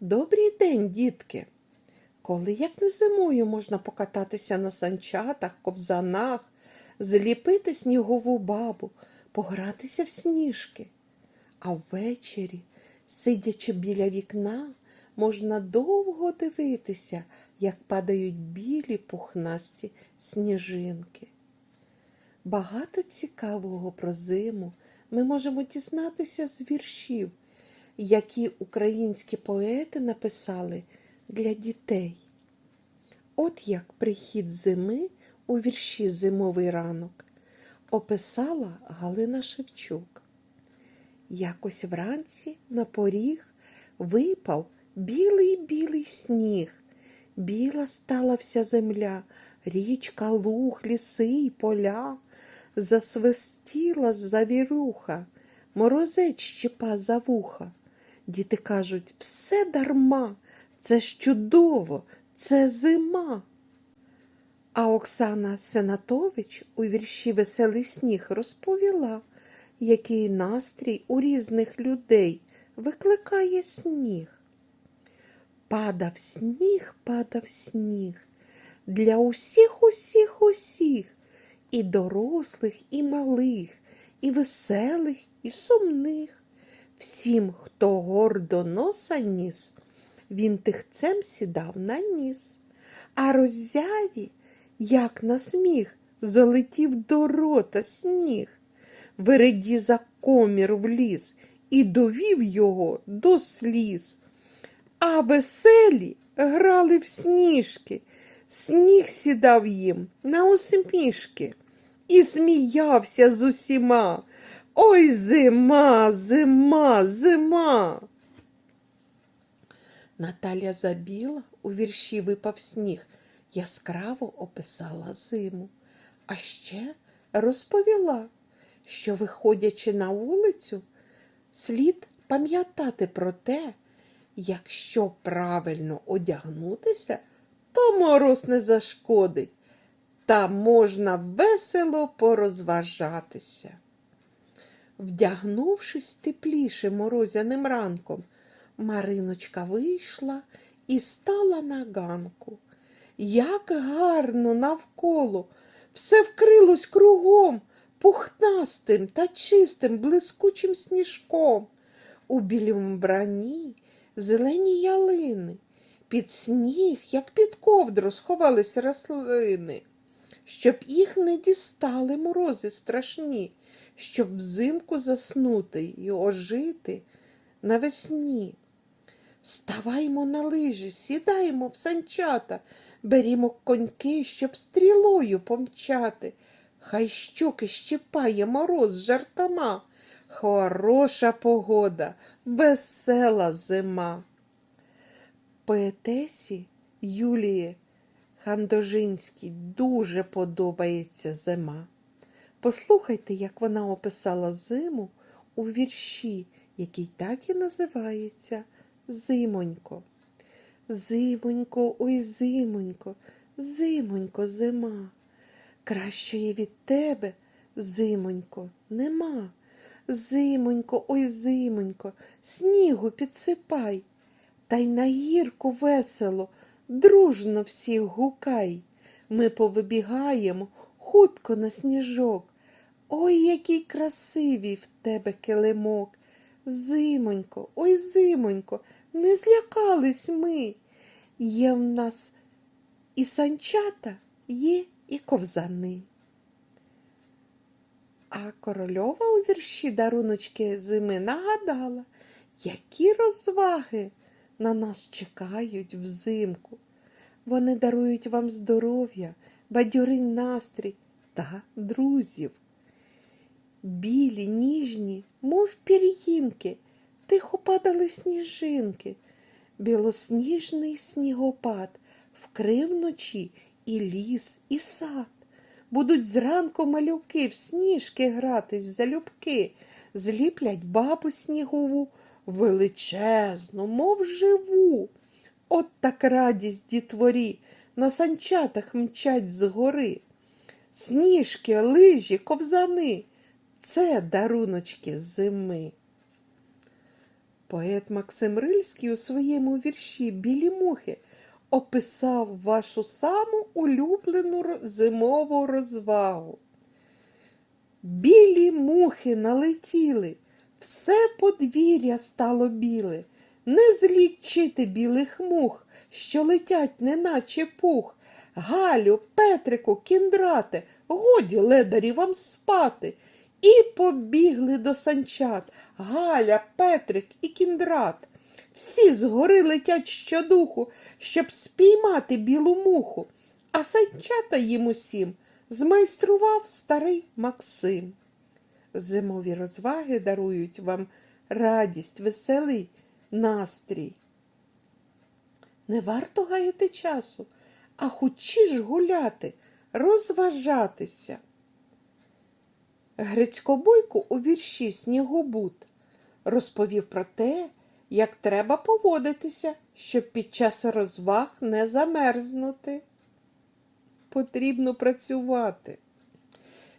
Добрий день, дітки! Коли як не зимою можна покататися на санчатах, ковзанах, зліпити снігову бабу, погратися в сніжки. А ввечері, сидячи біля вікна, можна довго дивитися, як падають білі пухнасті сніжинки. Багато цікавого про зиму ми можемо дізнатися з віршів, які українські поети написали для дітей. От як прихід зими у вірші Зимовий ранок описала Галина Шевчук. Якось вранці на поріг випав білий білий сніг. Біла стала вся земля, річка, луг, ліси й поля. Засвистіла завірюха, морозець щепа за вуха. Діти кажуть, все дарма, це ж чудово, це зима. А Оксана Сенатович у вірші Веселий сніг розповіла, який настрій у різних людей викликає сніг. Падав сніг, падав сніг для усіх, усіх, усіх, і дорослих, і малих, і веселих, і сумних. Всім, хто гордо носа ніс, він тихцем сідав на ніс, а роззяві, як на сміх, залетів до рота сніг. Вереді за комір вліз і довів його до сліз. А веселі грали в сніжки, сніг сідав їм на усмішки і сміявся з усіма. Ой, зима, зима, зима. Наталя Забіла у вірші Випав сніг яскраво описала зиму, а ще розповіла, що, виходячи на вулицю, слід пам'ятати про те, якщо правильно одягнутися, то мороз не зашкодить, та можна весело порозважатися. Вдягнувшись тепліше морозяним ранком, Мариночка вийшла і стала на ганку. Як гарно навколо, все вкрилось кругом пухнастим та чистим блискучим сніжком. У білім бранні зелені ялини, під сніг, як під ковдру, сховались рослини, щоб їх не дістали морози страшні, щоб взимку заснути й ожити навесні. Ставаймо на лижі, сідаємо в санчата, берімо коньки, щоб стрілою помчати. Хай щоки щипає мороз жартома. Хороша погода, весела зима. Поетесі Юлії Хандожинській дуже подобається зима. Послухайте, як вона описала зиму у вірші, який так і називається Зимонько. Зимонько, ой, зимонько, зимонько, зима. Кращої від тебе, зимонько, нема. Зимонько, ой, зимонько, снігу підсипай, та й на гірку весело, дружно всіх гукай. Ми повибігаємо хутко на сніжок. Ой, який красивий в тебе килимок. Зимонько, ой, зимонько, не злякались ми. Є в нас і санчата, є і ковзани. А корольова у вірші даруночки зими нагадала, які розваги на нас чекають взимку. Вони дарують вам здоров'я, бадьорий настрій та друзів. Білі, ніжні, мов пір'їнки, тихо падали сніжинки. Білосніжний снігопад вкрив вночі і ліс, і сад. Будуть зранку малюки в сніжки гратись залюбки, зліплять бабу снігову величезну, мов живу. От так радість дітворі на санчатах мчать згори. Сніжки, лижі, ковзани це даруночки зими. Поет Максим Рильський у своєму вірші Білі мухи описав вашу саму улюблену зимову розвагу. Білі мухи налетіли, все подвір'я стало біле, не злічити білих мух, що летять, неначе пух. Галю, Петрику, кіндрате, годі ледарі вам спати. І побігли до санчат Галя, Петрик і кіндрат. Всі згори летять щодуху, щоб спіймати білу муху, а санчата їм усім змайстрував старий Максим. Зимові розваги дарують вам радість, веселий настрій. Не варто гаяти часу, а хочеш гуляти, розважатися. Грицько Бойко у вірші Снігобут розповів про те, як треба поводитися, щоб під час розваг не замерзнути. Потрібно працювати.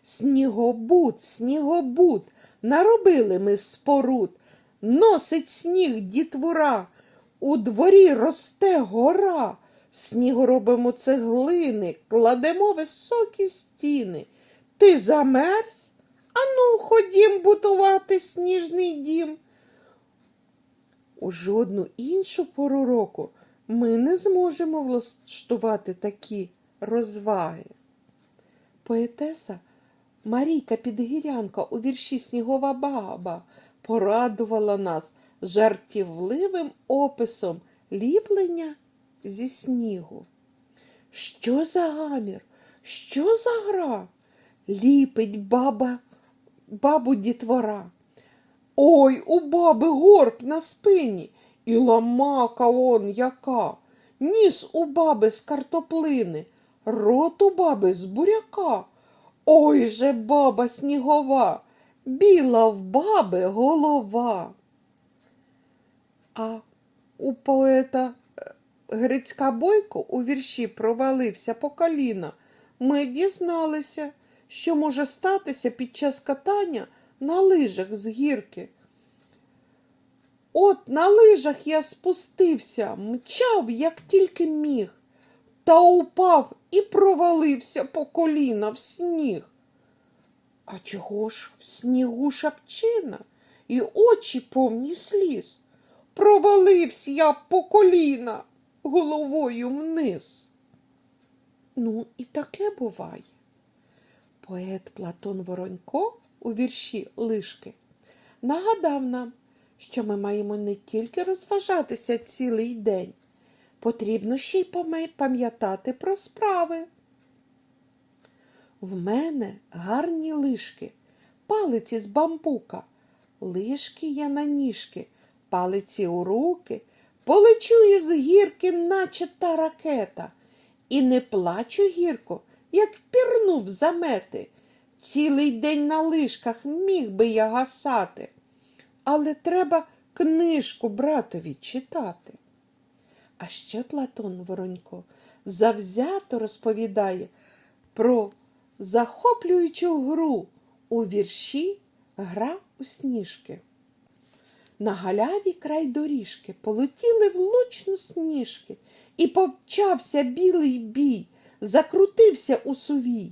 Снігобут, снігобут, наробили ми споруд, носить сніг дітвора, у дворі росте гора, снігу робимо цеглини, кладемо високі стіни. Ти замерз? Ану, ходім будувати сніжний дім. У жодну іншу пору року ми не зможемо влаштувати такі розваги. Поетеса Марійка Підгірянка у вірші Снігова баба порадувала нас жартівливим описом ліплення зі снігу. Що за гамір? Що за гра? Ліпить баба бабу дітвора. Ой, у баби горб на спині, і ламака он яка, ніс у баби з картоплини, рот у баби з буряка. Ой же баба снігова, біла в баби голова. А у поета е, Грицька Бойко у вірші провалився по коліна. Ми дізналися, що може статися під час катання на лижах з гірки. От на лижах я спустився, мчав, як тільки міг, та упав і провалився по коліна в сніг. А чого ж в снігу шапчина і очі повні сліз? Провалився я по коліна головою вниз. Ну, і таке буває. Поет Платон Воронько у вірші Лишки нагадав нам, що ми маємо не тільки розважатися цілий день, потрібно ще й пам'ятати про справи. В мене гарні лишки, палиці з бамбука, лишки я на ніжки, палиці у руки, полечу із гірки, наче та ракета, і не плачу гірко, як пірнув замети. Цілий день на лишках міг би я гасати, але треба книжку братові читати. А ще Платон Воронько завзято розповідає про захоплюючу гру у вірші Гра у сніжки. На галяві край доріжки полетіли влучно сніжки, і повчався білий бій, закрутився у сувій.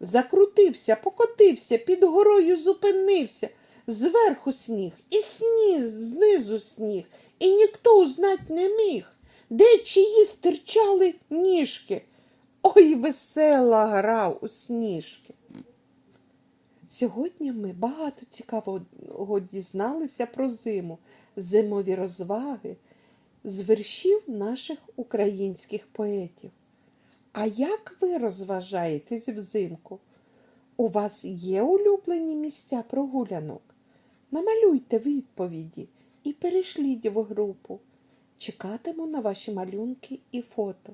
Закрутився, покотився, під горою зупинився, зверху сніг, і сніг, знизу сніг, і ніхто узнать не міг, де чиї стирчали ніжки. Ой, весела гра у сніжки. Сьогодні ми багато цікавого дізналися про зиму, зимові розваги з віршів наших українських поетів. А як ви розважаєтесь взимку? У вас є улюблені місця прогулянок? Намалюйте відповіді і перешліть в групу. Чекатиму на ваші малюнки і фото.